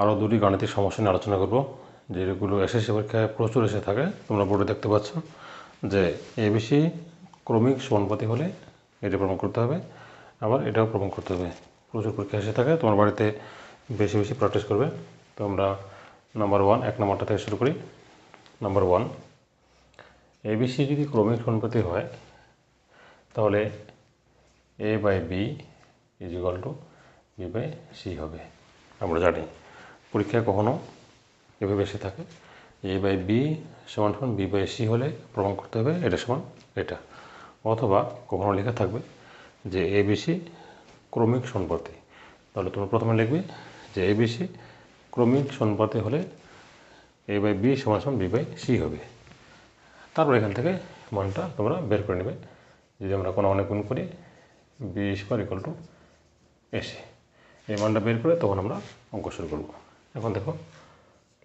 আরও দুটি গাণিতিক সমস্যা নিয়ে আলোচনা করব, যেগুলো এসএসসি পরীক্ষায় প্রচুর এসে থাকে, তোমরা বোর্ডে দেখতে পাচ্ছ যে এবিসি ক্রমিক সমানুপাতি হলে এটা প্রমাণ করতে হবে, আবার এটাও প্রমাণ করতে হবে। প্রচুর পরীক্ষা এসে থাকে, তোমার বাড়িতে বেশি বেশি প্র্যাকটিস করবে। তো আমরা নাম্বার ওয়ান এক নম্বরটা থেকে শুরু করি। নাম্বার ওয়ান এবিসি যদি ক্রমিক সমানুপাতি হয়, তাহলে A by B is equal to B by C হবে। আমরা জানি। পরীক্ষায় কখনো এভাবে এসে থাকে এ বাই বি সমান সমান বি বাই সি হলে প্রমাণ করতে হবে এটা সমান এটা। অথবা কখনো লেখা থাকবে যে এ বিসি ক্রমিক সনপতি তাহলে তোমরা প্রথমে লিখবে যে এ বিসি ক্রমিক সনপতি হলে এ বাই বি সমান সমান বি বাই সি হবে। তারপর এখান থেকে মানটা তোমরা বের করে নেবে। যদি আমরা কোনো অনেক গুণ করি, B square equal to AC এই মানটা বের করে তখন আমরা অঙ্ক শুরু করব। এখন দেখো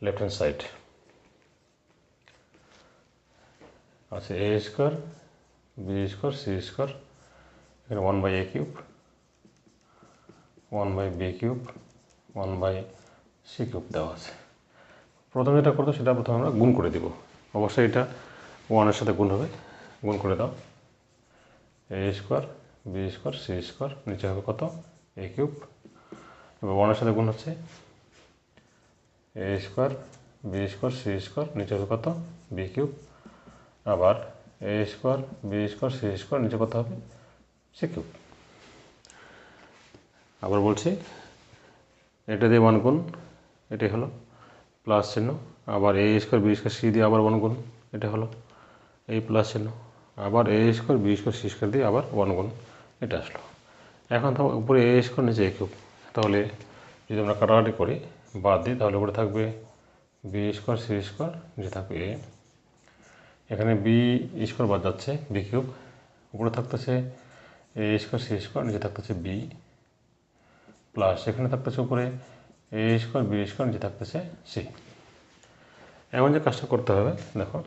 লেফট হ্যান্ড সাইড আছে A square B square C square এখানে one by A cube one by B cube one by C cube দেওয়া আছে। প্রথমে যেটা করতো সেটা প্রথমে আমরা গুণ করে দিব। অবশ্যই এটা ওয়ানের সাথে গুণ হবে। গুণ করে দাও। A square B square C square নিচে হবে কত? এ কিউব এবার ওয়ানের সাথে গুণ হচ্ছে A square B square C square নিচে হবে কত? বি কিউব আবার A square B square C square নিচে কত হবে? সি কিউব আবার বলছি, এটা দিয়ে ওয়ান গুণ, এটাই হলো প্লাস চিহ্ন। আবার A square B square C দিয়ে আবার ওয়ান গুণ, এটা হলো এই প্লাস চিহ্ন। আবার A square B square C square দিয়ে আবার ওয়ান গুণ, এটা আসলো। এখন তো উপরে এ স্কোয়ার নিচে এ কিউব তাহলে যদি আমরা কাটাকাটি করি বাদ দিই তাহলে উপরে থাকবে বি স্কোয়ার সি স্কোয়ার নিচে থাকবে এ এখানে বি স্কোয়ার বাদ যাচ্ছে বি কিউব উপরে থাকতেছে এ স্কোয়ার সি স্কোয়ার নিচে থাকতেছে বি প্লাস এখানে থাকতেছে উপরে এ স্কোয়ার বি স্কোয়ার নিচে থাকতেছে সি এমন যে কাজটা করতে হবে, দেখো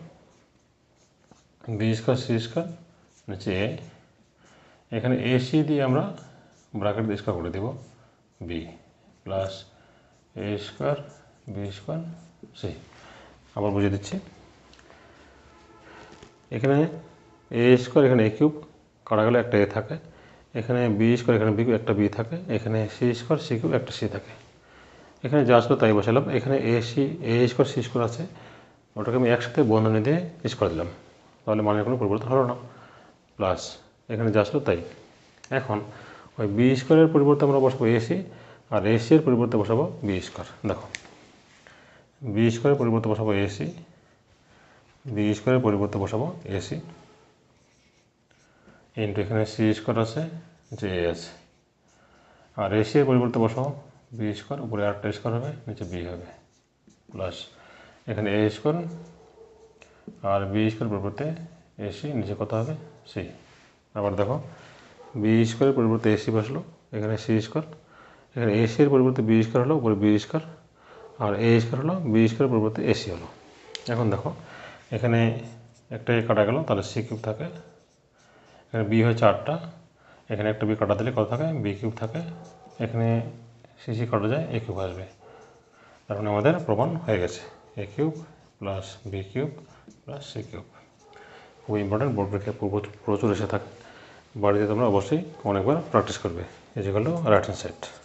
বি স্কোয়ার সি স্কোয়ার নিচে এ এখানে এ সি দিয়ে আমরা ব্র্যাকেট দিয়ে স্কোয়ার করে দেব B plus A square B square C আবার বুঝিয়ে দিচ্ছি। এখানে এ স্কোয়ার এখানে এ কিউব কাটা গেলে একটা এ থাকে। এখানে বি স্কোয়ার এখানে বি একটা বি থাকে। এখানে সি স্কোয়ার সি কিউব একটা সি থাকে। এখানে যা আসলো তাই বসালাম। এখানে A C A square C square আছে। ওটাকে আমি একসাথে বন্ধনী দিয়ে স্কোয়ার দিলাম। তাহলে মানের কোনো পরিবর্তন হলো না। প্লাস, এখানে যা আসলো তাই। এখন, ওই বি স্কোয়ারের পরিবর্তে আমরা বসাবো এসি আর এসি এর পরিবর্তে বসাবো বি স্কোয়ার দেখো বি স্কোয়ারের পরিবর্তে বসাবো এসি বি স্কোয়ারের পরিবর্তে বসাবো এসি ইন্টু এখানে সি স্কোয়ার আছে যে আছে। আর এসি এর পরিবর্তে বসাবো বি স্কোয়ার উপরে আটটা স্কোয়ার হবে, নিচে বি হবে। প্লাস এখানে এ স্কোয়ার আর বি স্কোয়ার পরিবর্তে এসি নিচে কত হবে? সি আবার দেখো বি স্কোয়ারের পরিবর্তে এসি বসল, এখানে সি স্কোয়ার এখানে এসি এর পরিবর্তে বি স্কোয়ার হলো, উপরে বি স্কোয়ার আর এ স্কোয়ার হলো বি স্কোয়ারের পরিবর্তে এসি হলো। এখন দেখো, এখানে একটা এ কাটা গেল, তাহলে সি কিউব থাকে। এখানে বি হয় চারটা এখানে একটা বি কাটা দিলে কত থাকে? বি কিউব থাকে। এখানে সি সি কাটা যায় এ কিউব আসবে। তার মানে আমাদের প্রমাণ হয়ে গেছে। A cube plus B cube plus C cube খুব ইম্পর্টেন্ট বোর্ড পরীক্ষায় প্রচুর- এসে থাকে। বাড়িতে তোমরা অবশ্যই অনেকবার প্র্যাকটিস করবে। এই যে গেলো রাইট হ্যান্ড সাইড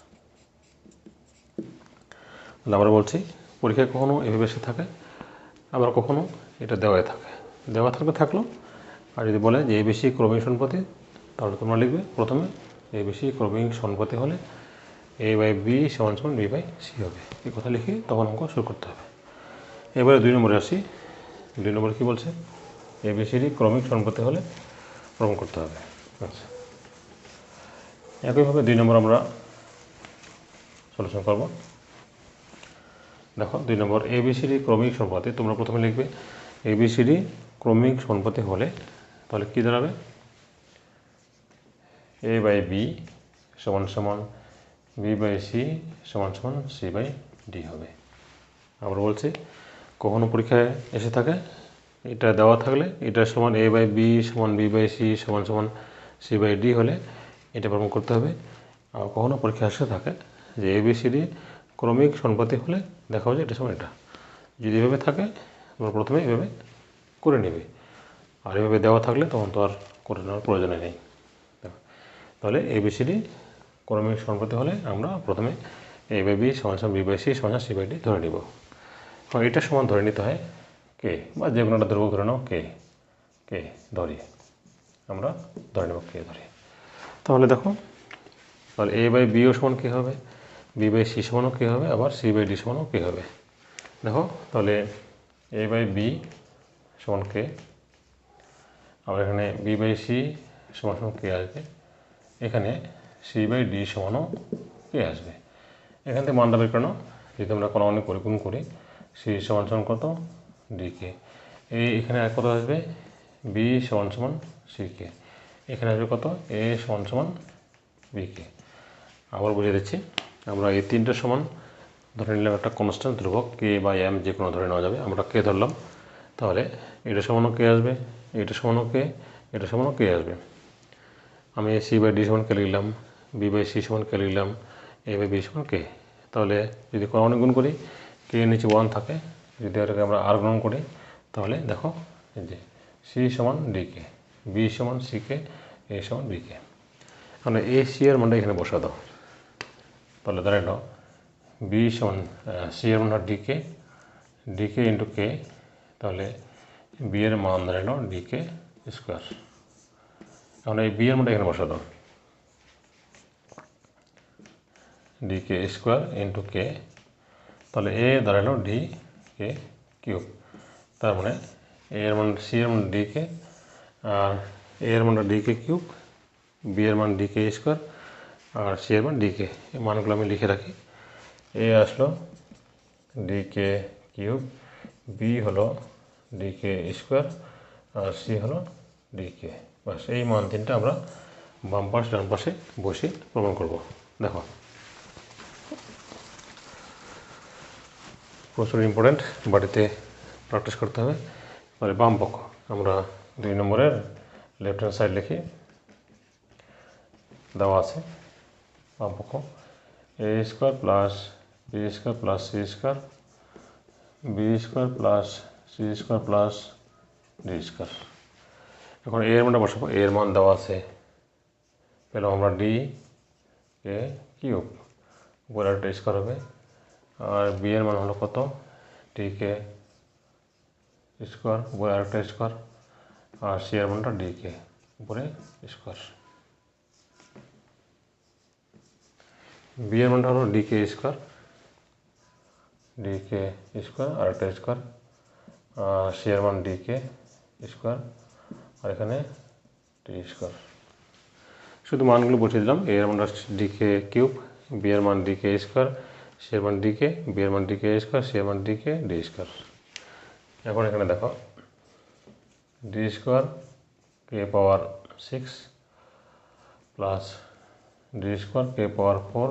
তাহলে বলছি, পরীক্ষায় কখনো এভাবে এসে থাকে, আবার কখনো এটা দেওয়াই থাকে। দেওয়া থাকলে থাকল, আর যদি বলে যে এ বেশি ক্রমিক সনপতি তাহলে তোমরা লিখবে প্রথমে এ বেশি ক্রমিক সনপতি হলে এ বাই বি সমান সমান বি বাই সি হবে। এই কথা লিখে তখন অঙ্ক শুরু করতে হবে। এবারে দুই নম্বরে আসি। দুই নম্বরে কী বলছে? এ বি সিডি ক্রমিক সনপতি হলে প্রমাণ করতে হবে। আচ্ছা। একইভাবে দুই নম্বর আমরা সলিউশন করব। দেখো, দুই নম্বর এ বি সিডি ক্রমিক সনপতি তোমরা প্রথমে লিখবে এ বি সিডি ক্রমিক সনপতি হলে তাহলে কী দাঁড়াবে? এ বাই বি সমান সমান বি বাই সি সমান সমান সি বাই ডি হবে। আবার বলছি, কখনো পরীক্ষায় এসে থাকে, এটা দেওয়া থাকলে এটা সমান এ বাই বি সমান বি বাই সি সমান সমান সি বাই ডি হলে এটা প্রমাণ করতে হবে। আর কখনো পরীক্ষা এসে থাকে যে এ বি সি ডি ক্রমিক সমানুপাতি হলে দেখা যায় এটা সমান এটা। যদি এভাবে থাকে তোমরা প্রথমে এভাবে করে নেবে। আর এভাবে দেওয়া থাকলে তখন তো আর করে নেওয়ার প্রয়োজন নেই। তাহলে এবিসিডি ক্রমিক সমানুপাতি হলে আমরা প্রথমে এ বাই বি সমান বি বাই সি সমান সি বাই ডি ধরে নিব। এবং এটা সমান ধরে নিতে হয় কে বা যে কোনো একটা দ্রব্য ধরে নাও কে কে ধরি। আমরা ধরে নেব কে ধরি। তাহলে দেখো, তাহলে এ বাই বিও সমান কী হবে। বি বাই সি সমানও কী হবে? আবার সি বাই ডি সমানও কী হবে? দেখো, তাহলে এ বাই বি সমান কে আবার এখানে বি বাই সি সমান সমান কে আসবে। এখানে সি বাই ডি সমানও কে আসবে। এখান থেকে মানটা বের যদি আমরা কোনো অনেক গুণ করি সি সমান সমান কত? ডি কে এই এখানে আর কত আসবে? বি সমান সমান সি কে এখানে আসবে কত? এ সমান সমান বি কে আবার বুঝিয়ে দিচ্ছি। আমরা এই তিনটে সমান ধরে নিলাম একটা কনস্ট্যান্ট ধ্রুবক কে বা এম যে কোনো ধরে নেওয়া যাবে। আমরা কে ধরলাম। তাহলে এটা সমানও কে আসবে, এটা সমানও কে এটা সমানও কে আসবে। আমি সি বাই ডি সমান কে লিখলাম বি বাই সি সমান কে লিখলাম এ বাই বি সমান কে তাহলে যদি কোনো গুণ করি কে নিচে ওয়ান থাকে, যদি এটাকে আমরা আর গ্রহণ করি, তাহলে দেখো যে সি সমান ডি কে বি সমান সি কে এ সমান বি কে আমরা এ সি এর মানটা এখানে বসা দাও। তাহলে দাঁড়াল বি সমান সি এর মান D K D K into K তাহলে বি এর মান দাঁড়াল ডি কে স্কোয়ার এখন এই বি এর মানটা এখানে বসা দাও D K square into K তাহলে এ দাঁড়াল ডি কে কিউব তার মানে এ এর মান সি এর মান ডি কে আর এ এর মানটা ডি কে কিউব বি এর মান ডি কে স্কোয়ার আর সি এর মান ডি কে এই মানগুলো আমি লিখে রাখি। এ আসলো ডি কে কিউব বি হলো ডি কে স্কোয়ার আর সি হলো ডি কে বাস, এই মান তিনটা আমরা বাম পাশ, ডান পাশে বসে প্রমাণ করব। দেখো। প্রচুর ইম্পর্ট্যান্ট বাড়িতে প্র্যাকটিস করতে হবে। মানে বাম পক্ষ, আমরা দুই নম্বরের লেফট হ্যান্ড সাইড লিখি। দেওয়া আছে। বাম পক্ষ A square plus B square plus C square B square plus C square plus D square এখন এর মানটা বসাবো। এর মান দেওয়া আছে। পেলাম আমরা ডি কে কিউব, উপরে একটা স্কোয়ার হবে। আর বি এর মান হলো কত? ডি কে স্কোয়ার, উপরে আরেকটা স্কোয়ার। আর সি এর মানটা ডি কে, উপরে স্কোয়ার। বি এর মানটা হলো D K square D K square আর একটা স্কোয়ার আর সি এর মান ডি কে স্কোয়ার আর এখানে ডি স্কোয়ার শুধু মানগুলো বসিয়ে দিলাম। এ এর মানটা ডি কে কিউব বি এর মান ডি কে স্কোয়ার সি এর মান ডি কে বি এর মান ডি কে স্কোয়ার সি এর মান ডি কে ডি স্কোয়ার এখন এখানে দেখো D square K power six plus D square K power four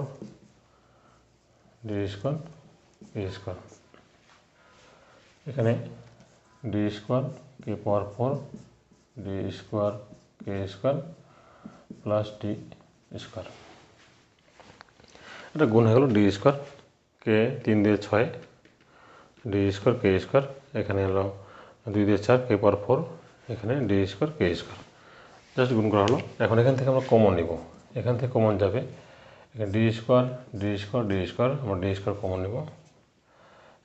D square K square এখানে D square K power four D square K square plus D square এটা গুণ হয়ে গেল D square কে তিন দিয়ে ছয় ডি স্কোয়ার কে স্কোয়ার এখানে হলো দুই দিয়ে চার কে পাওয়ার ফোর, এখানে D square K square just গুণ করা হলো। এখন এখান থেকে আমরা কমন নিব। এখান থেকে কমন যাবে। এখানে D square D square D square আমরা ডি স্কোয়ার কমন নেব।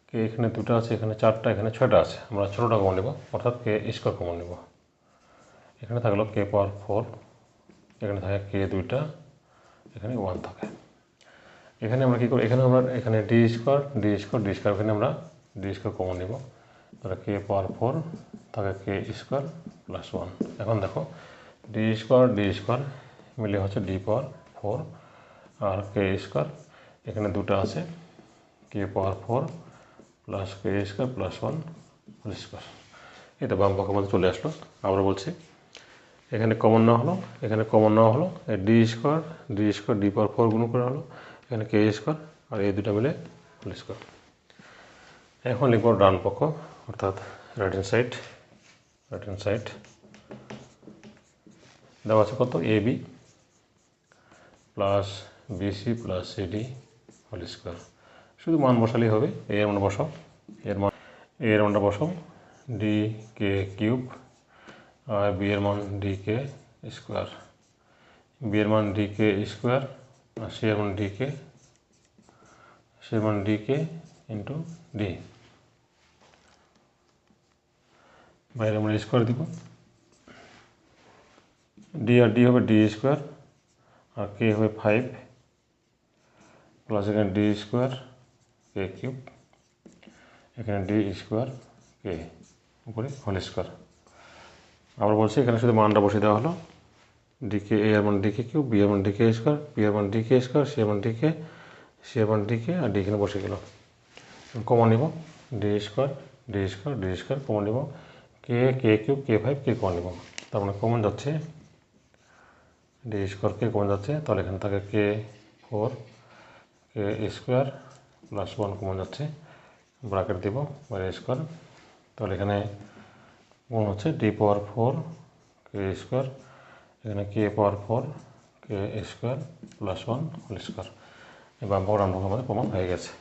কে এখানে দুটো আছে, এখানে চারটা, এখানে ছয়টা আছে, আমরা ছোটোটা কমন নেব, অর্থাৎ কে স্কোয়ার কমন নেব। এখানে থাকল কে পাওয়ার ফোর এখানে থাকে কে দুইটা, এখানে ওয়ান থাকে। এখানে আমরা কী করি, এখানে আমরা, এখানে D square D square D square এখানে আমরা ডি স্কোয়ার কমন নেব। তাহলে কে পাওয়ার ফোর থাকে কে স্কোয়ার প্লাস ওয়ান এখন দেখো ডি স্কোয়ার ডি স্কোয়ার মিলে হচ্ছে ডি পাওয়ার ফোর আর কে স্কোয়ার এখানে দুটো আছে K power four plus K square plus one whole square এটা বাম পক্ষের মধ্যে চলে আসলো আবার বলছি এখানে কমন না হলো, এখানে কমন না হলো D square D square D power four গুণ করে হলো, এখানে কে স্কোয়ার আর এই দুটো মিলে হোল স্কোয়ার এখন লিখব ডান পক্ষ, অর্থাৎ right hand side right hand side দেওয়া আছে কত? A B plus BC plus CD whole square শুধু মান বসালেই হবে। এ এর মান বসাও। এর মান এ এর মানটা বসাও। ডি কে কিউব আর বি এর মান ডি কে স্কোয়ার বি এর মান ডি কে স্কোয়ার আর সি এর মান ডি কে সি এর মান ডি কে ইন্টু ডি বাইরে আমরা স্কোয়ার দিব। ডি আর ডি হবে ডি স্কোয়ার আর কে হবে ফাইভ প্লাস এখানে ডি স্কোয়ার কে কিউব এখানে ডি স্কোয়ার কে উপরে হোল স্কোয়ার আবার বলছি, এখানে শুধু মানটা বসিয়ে দেওয়া হলো। ডিকে এ এর মান ডিকে কিউব বি এর মান ডিকে স্কোয়ার বি এর মান ডিকে স্কোয়ার সি এর মান ডিকে সি এর মান ডিকে আর ডি এখানে বসে গেল। কমন নিব। D square D square D square common নিব। K K cube K five K common নিব। তার মানে কমন যাচ্ছে ডি স্কোয়ার কে কমন যাচ্ছে, তাহলে এখানে থাকে K four K square plus one common যাচ্ছে। ব্রাকেট দিব বাইরে স্কোয়ার তাহলে এখানে গুণ হচ্ছে D power four K square এখানে K power four K square plus one whole square এবং পাওয়ার আমাদের প্রমাণ হয়ে গেছে।